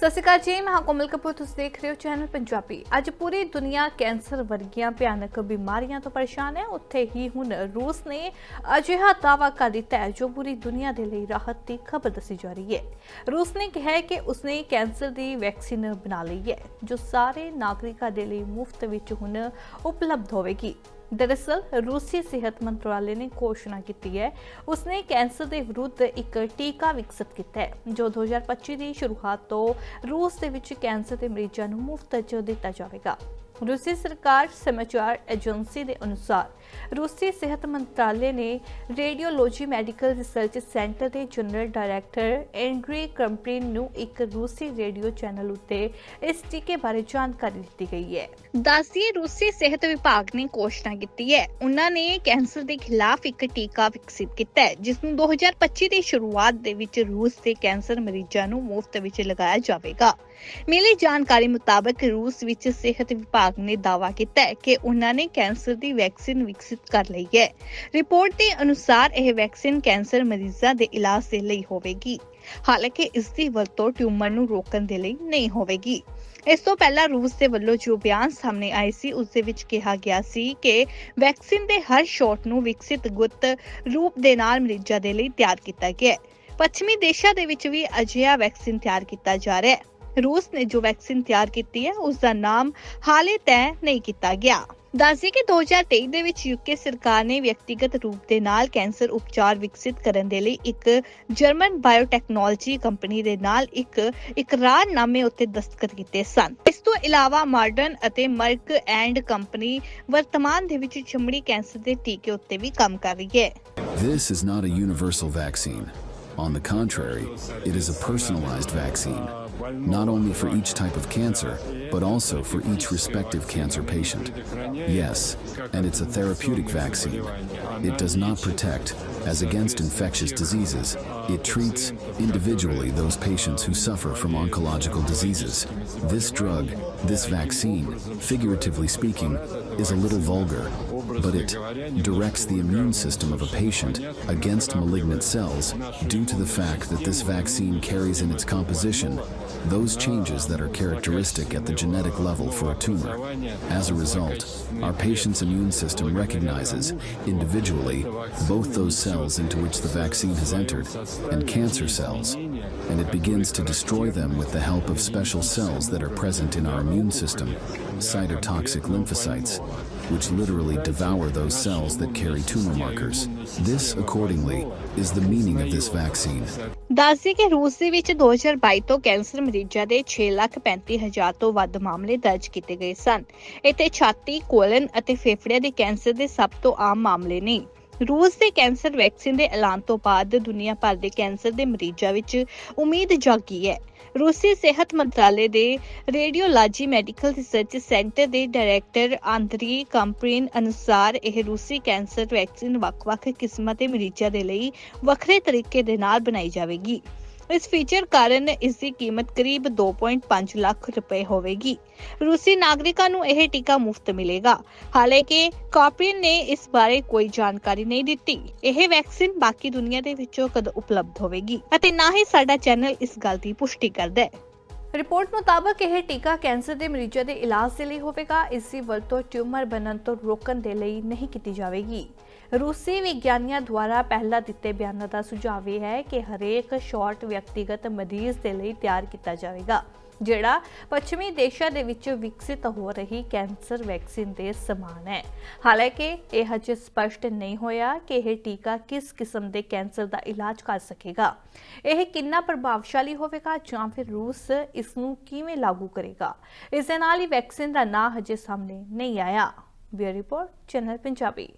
ਸਤਿ ਸ਼੍ਰੀ ਅਕਾਲ ਜੀ, ਮੈਂ ਹਾਂ ਕੋਮਲ ਕਪੂਰ, ਤੁਸੀਂ ਦੇਖ ਰਹੇ ਹੋ ਚੈਨਲ ਪੰਜਾਬੀ। ਅੱਜ ਪੂਰੀ ਦੁਨੀਆ ਕੈਂਸਰ ਵਰਗੀਆਂ ਭਿਆਨਕ ਬਿਮਾਰੀਆਂ ਤੋਂ ਪਰੇਸ਼ਾਨ ਹੈ। ਉੱਥੇ ਹੀ ਹੁਣ ਰੂਸ ਨੇ ਅਜਿਹਾ ਦਾਅਵਾ ਕਰ ਦਿੱਤਾ ਹੈ, ਜੋ ਪੂਰੀ ਦੁਨੀਆ ਦੇ ਲਈ ਰਾਹਤ ਦੀ ਖਬਰ ਦੱਸੀ ਜਾ ਰਹੀ ਹੈ। ਰੂਸ ਨੇ ਕਿਹਾ ਹੈ ਕਿ ਉਸਨੇ ਕੈਂਸਰ ਦੀ ਵੈਕਸੀਨ ਬਣਾ ਲਈ ਹੈ, ਜੋ ਸਾਰੇ ਨਾਗਰਿਕਾਂ ਦੇ ਲਈ ਮੁਫਤ ਵਿੱਚ ਹੁਣ ਉਪਲਬਧ ਹੋਵੇਗੀ। ਦਰਅਸਲ ਰੂਸੀ ਸਿਹਤ ਮੰਤਰਾਲੇ ਨੇ ਘੋਸ਼ਣਾ ਕੀਤੀ ਹੈ। ਉਸਨੇ ਕੈਂਸਰ ਦੇ ਵਿਰੁੱਧ ਇੱਕ ਟੀਕਾ ਵਿਕਸਿਤ ਕੀਤਾ ਹੈ, ਜੋ 2025 ਦੀ ਸ਼ੁਰੂਆਤ ਤੋਂ ਰੂਸ ਦੇ ਵਿੱਚ ਕੈਂਸਰ ਦੇ ਮਰੀਜ਼ਾਂ ਨੂੰ ਮੁਫਤ 'ਚ ਦਿੱਤਾ ਜਾਵੇਗਾ। ਰੂਸੀ ਸਰਕਾਰ ਸਮਾਚਾਰ ਏਜੰਸੀ ਦੇ ਅਨੁਸਾਰ ਰੂਸੀ ਸਿਹਤ ਮੰਤਰਾਲੇ ਨੇ ਰੇਡੀਓਲੋਜੀ ਮੈਡੀਕਲ ਰਿਸਰਚ ਸੈਂਟਰ ਦੇ ਜਨਰਲ ਡਾਇਰੈਕਟਰ ਐਂਡਰੀ ਕੰਪਰੀਨ ਨੂੰ ਇੱਕ ਰੂਸੀ ਰੇਡੀਓ ਚੈਨਲ ਉੱਤੇ ਇਸ ਟੀਕੇ ਬਾਰੇ ਜਾਣਕਾਰੀ ਦਿੱਤੀ ਗਈ ਹੈ। ਦੱਸਿਏ ਰੂਸੀ ਸਿਹਤ ਵਿਭਾਗ ਨੇ ਘੋਸ਼ਣਾ ਕੀਤੀ ਹੈ। ਉਹਨਾਂ ਨੇ ਕੈਂਸਰ ਦੇ ਖਿਲਾਫ ਇੱਕ ਟੀਕਾ ਵਿਕਸਿਤ ਕੀਤਾ ਹੈ ਜਿਸ ਨੂੰ 2025 ਦੀ ਸ਼ੁਰੂਆਤ ਦੇ ਵਿੱਚ ਰੂਸ ਦੇ ਕੈਂਸਰ ਮਰੀਜ਼ਾਂ ਨੂੰ ਮੁਫਤ ਵਿੱਚ ਲਗਾਇਆ ਜਾਵੇਗਾ। ਮਿਲੀ ਜਾਣਕਾਰੀ ਮੁਤਾਬਕ ਰੂਸ ਵਿੱਚ ਸਿਹਤ ਵਿਭਾਗ ਨੇ ਦਾਅਵਾ ਕੀਤਾ ਹੈ ਕਿ ਉਹਨਾਂ ਨੇ ਕੈਂਸਰ ਦੀ ਵੈਕਸੀਨ ਵਿਕਸਿਤ ਕਰ ਲਈ ਹੈ। ਰਿਪੋਰਟ ਦੇ ਅਨੁਸਾਰ ਇਹ ਵੈਕਸੀਨ ਕੈਂਸਰ ਮਰੀਜ਼ਾਂ ਦੇ ਇਲਾਜ ਦੇ ਲਈ ਹੋਵੇਗੀ। ਹਾਲਾਂਕਿ ਇਸ ਦੀ ਵਰਤੋਂ ਟਿਊਮਰ ਨੂੰ ਰੋਕਣ ਦੇ ਲਈ ਨਹੀਂ ਹੋਵੇਗੀ। ਇਸ ਤੋਂ ਪਹਿਲਾਂ ਰੂਸ ਦੇ ਵੱਲੋਂ ਜੋ ਬਿਆਨ ਸਾਹਮਣੇ ਆਏ ਸੀ, ਉਸ ਦੇ ਵਿੱਚ ਕਿਹਾ ਗਿਆ ਸੀ ਕਿ ਵੈਕਸੀਨ ਦੇ ਹਰ ਸ਼ਾਟ ਨੂੰ ਵਿਕਸਿਤ ਗੁੱਤ ਰੂਪ ਦੇ ਨਾਲ ਮਰੀਜ਼ਾਂ ਦੇ ਲਈ ਤਿਆਰ ਕੀਤਾ ਗਿਆ ਹੈ। ਪੱਛਮੀ ਦੇਸ਼ਾਂ ਦੇ ਵਿੱਚ ਵੀ ਅਜਿਹਾ ਵੈਕਸੀਨ ਤਿਆਰ ਕੀਤਾ ਜਾ ਰਿਹਾ ਹੈ। ਰੂਸ ਨੇ ਜੋ ਵੈਕਸੀਨ ਤਿਆਰ ਕੀਤੀ ਹੈ ਉਸ ਦਾ ਨਾਮ ਹਾਲੇ ਤੈਅ ਨਹੀਂ ਕੀਤਾ ਗਿਆ। ਦੱਸਦੇ ਕਿ 2023 ਦੇ ਵਿੱਚ ਯੂਕੇ ਸਰਕਾਰ ਨੇ ਵਿਅਕਤੀਗਤ ਰੂਪ ਦੇ ਨਾਲ ਕੈਂਸਰ ਉਪਚਾਰ ਵਿਕਸਿਤ ਕਰਨ ਦੇ ਲਈ ਇੱਕ ਜਰਮਨ ਬਾਇਓਟੈਕਨੋਲੋਜੀ ਕੰਪਨੀ ਦੇ ਨਾਲ ਇੱਕ ਇਕਰਾਰਨਾਮੇ ਉੱਤੇ ਦਸਤਖਤ ਕੀਤੇ ਸਨ। ਇਸ ਤੋਂ ਇਲਾਵਾ ਮਾਡਰਨ ਅਤੇ ਮਰਕ ਐਂਡ ਕੰਪਨੀ ਵਰਤਮਾਨ ਦੇ ਵਿੱਚ ਚਮੜੀ ਕੈਂਸਰ ਦੇ ਟੀਕੇ ਉੱਤੇ ਵੀ ਕੰਮ ਕਰ ਰਹੀ ਹੈ। This is not a universal vaccine. On the contrary, it is a personalized vaccine, not only for each type of cancer, but also for each respective cancer patient. Yes, and it's a therapeutic vaccine. It does not protect, as against infectious diseases. It treats individually those patients who suffer from oncological diseases. This drug, this vaccine, figuratively speaking, is a little vulgar, but it directs the immune system of a patient against malignant cells due to the fact that this vaccine carries in its composition those changes that are characteristic at the genetic level for a tumor. As a result, our patient's immune system recognizes individually both those cells into which the vaccine has entered and cancer cells, and it begins to destroy them with the help of special cells that are present in our immune system, cytotoxic lymphocytes, which literally devour those cells that carry tumor markers. This, accordingly, is the meaning of this vaccine. ਦੱਸਦੇ ਕਿ ਰੂਸ ਦੇ ਵਿੱਚ 2022 ਤੋਂ cancer ਮਰੀਜ਼ਾਂ ਦੇ 6,35,000 ਤੋਂ ਵੱਧ ਮਾਮਲੇ ਦਰਜ ਕੀਤੇ ਗਏ ਸਨ। ਇੱਥੇ ਛਾਤੀ, ਕੋਲਨ ਅਤੇ ਫੇਫੜਿਆਂ ਦੇ ਕੈਂਸਰ ਦੇ ਸਭ ਤੋਂ ਆਮ ਮਾਮਲੇ ਨੇ। ਰੂਸ ਦੇ ਕੈਂਸਰ ਵੈਕਸੀਨ ਦੇ ਐਲਾਨ ਤੋਂ ਬਾਅਦ ਦੁਨੀਆ ਭਰ ਦੇ ਕੈਂਸਰ ਦੇ ਮਰੀਜ਼ਾਂ ਵਿੱਚ ਉਮੀਦ ਜਾਗੀ ਹੈ। ਰੂਸੀ ਸਿਹਤ ਮੰਤਰਾਲੇ ਦੇ ਰੇਡੀਓਲੋਜੀ ਮੈਡੀਕਲ ਰਿਸਰਚ ਸੈਂਟਰ ਦੇ ਡਾਇਰੈਕਟਰ ਆਂਦਰੀ ਕੰਪਰੀਨ ਅਨੁਸਾਰ ਇਹ ਰੂਸੀ ਕੈਂਸਰ ਵੈਕਸੀਨ ਵੱਖ-ਵੱਖ ਕਿਸਮਾਂ ਦੇ ਮਰੀਜ਼ਾਂ ਦੇ ਲਈ ਵੱਖਰੇ ਤਰੀਕੇ ਦੇ ਨਾਲ ਬਣਾਈ ਜਾਵੇਗੀ। ਇਸ ਫੀਚਰ ਕਾਰਨ ਇਸ ਦੀ ਕੀਮਤ ਕਰੀਬ 2.5 ਲੱਖ ਰੁਪਏ ਹੋਵੇਗੀ। ਰੂਸੀ ਨਾਗਰਿਕਾਂ ਨੂੰ ਇਹ ਟੀਕਾ ਮੁਫਤ ਮਿਲੇਗਾ। ਹਾਲਾਂਕਿ ਕਾਪਰੀਨ ਨੇ ਇਸ ਬਾਰੇ ਕੋਈ ਜਾਣਕਾਰੀ ਨਹੀਂ ਦਿੱਤੀ। ਇਹ ਵੈਕਸੀਨ ਬਾਕੀ ਦੁਨੀਆ ਦੇ ਵਿੱਚੋਂ ਕਦ ਉਪਲਬਧ ਹੋਵੇਗੀ ਅਤੇ ਨਾ ਹੀ ਸਾਡਾ ਚੈਨਲ ਇਸ ਗੱਲ ਦੀ ਪੁਸ਼ਟੀ ਕਰਦਾ ਹੈ। ਰਿਪੋਰਟ ਮੁਤਾਬਕ ਇਹ ਟੀਕਾ ਕੈਂਸਰ ਦੇ ਮਰੀਜ਼ਾਂ ਦੇ ਇਲਾਜ ਦੇ ਲਈ ਹੋਵੇਗਾ ਇਸ ਦੀ ਵਰਤੋਂ ਟਿਊਮਰ ਬਣਨ ਤੋਂ ਰੋਕਣ ਦੇ ਲਈ ਨਹੀਂ ਕੀਤੀ ਜਾਵੇਗੀ ਰੂਸੀ ਵਿਗਿਆਨੀਆਂ ਦੁਆਰਾ ਪਹਿਲਾਂ ਦਿੱਤੇ ਬਿਆਨਾਂ ਦਾ ਸੁਝਾਅ ਇਹ ਹੈ ਕਿ ਹਰੇਕ ਸ਼ਾਟ ਵਿਅਕਤੀਗਤ ਮਰੀਜ਼ ਦੇ ਲਈ ਤਿਆਰ ਕੀਤਾ ਜਾਵੇਗਾ, ਜਿਹੜਾ ਪੱਛਮੀ ਦੇਸ਼ਾਂ ਦੇ ਵਿੱਚ ਵਿਕਸਿਤ ਹੋ ਰਹੀ ਕੈਂਸਰ ਵੈਕਸੀਨ ਦੇ ਸਮਾਨ ਹੈ। ਹਾਲਾਂਕਿ, ਇਹ ਹਜੇ ਸਪਸ਼ਟ ਨਹੀਂ ਹੋਇਆ ਕਿ ਇਹ ਟੀਕਾ ਕਿਸ ਕਿਸਮ ਦੇ ਕੈਂਸਰ ਦਾ ਇਲਾਜ ਕਰ ਸਕੇਗਾ। ਇਹ ਕਿੰਨਾ ਪ੍ਰਭਾਵਸ਼ਾਲੀ ਹੋਵੇਗਾ ਜਾਂ ਫਿਰ ਰੂਸ ਇਸ ਨੂੰ ਕਿਵੇਂ ਲਾਗੂ ਕਰੇਗਾ? ਇਸ ਦੇ ਨਾਲ ਹੀ ਵੈਕਸੀਨ ਦਾ ਨਾਂ ਹਜੇ ਸਾਹਮਣੇ ਨਹੀਂ ਆਇਆ। Bureau report, channel Punjabi.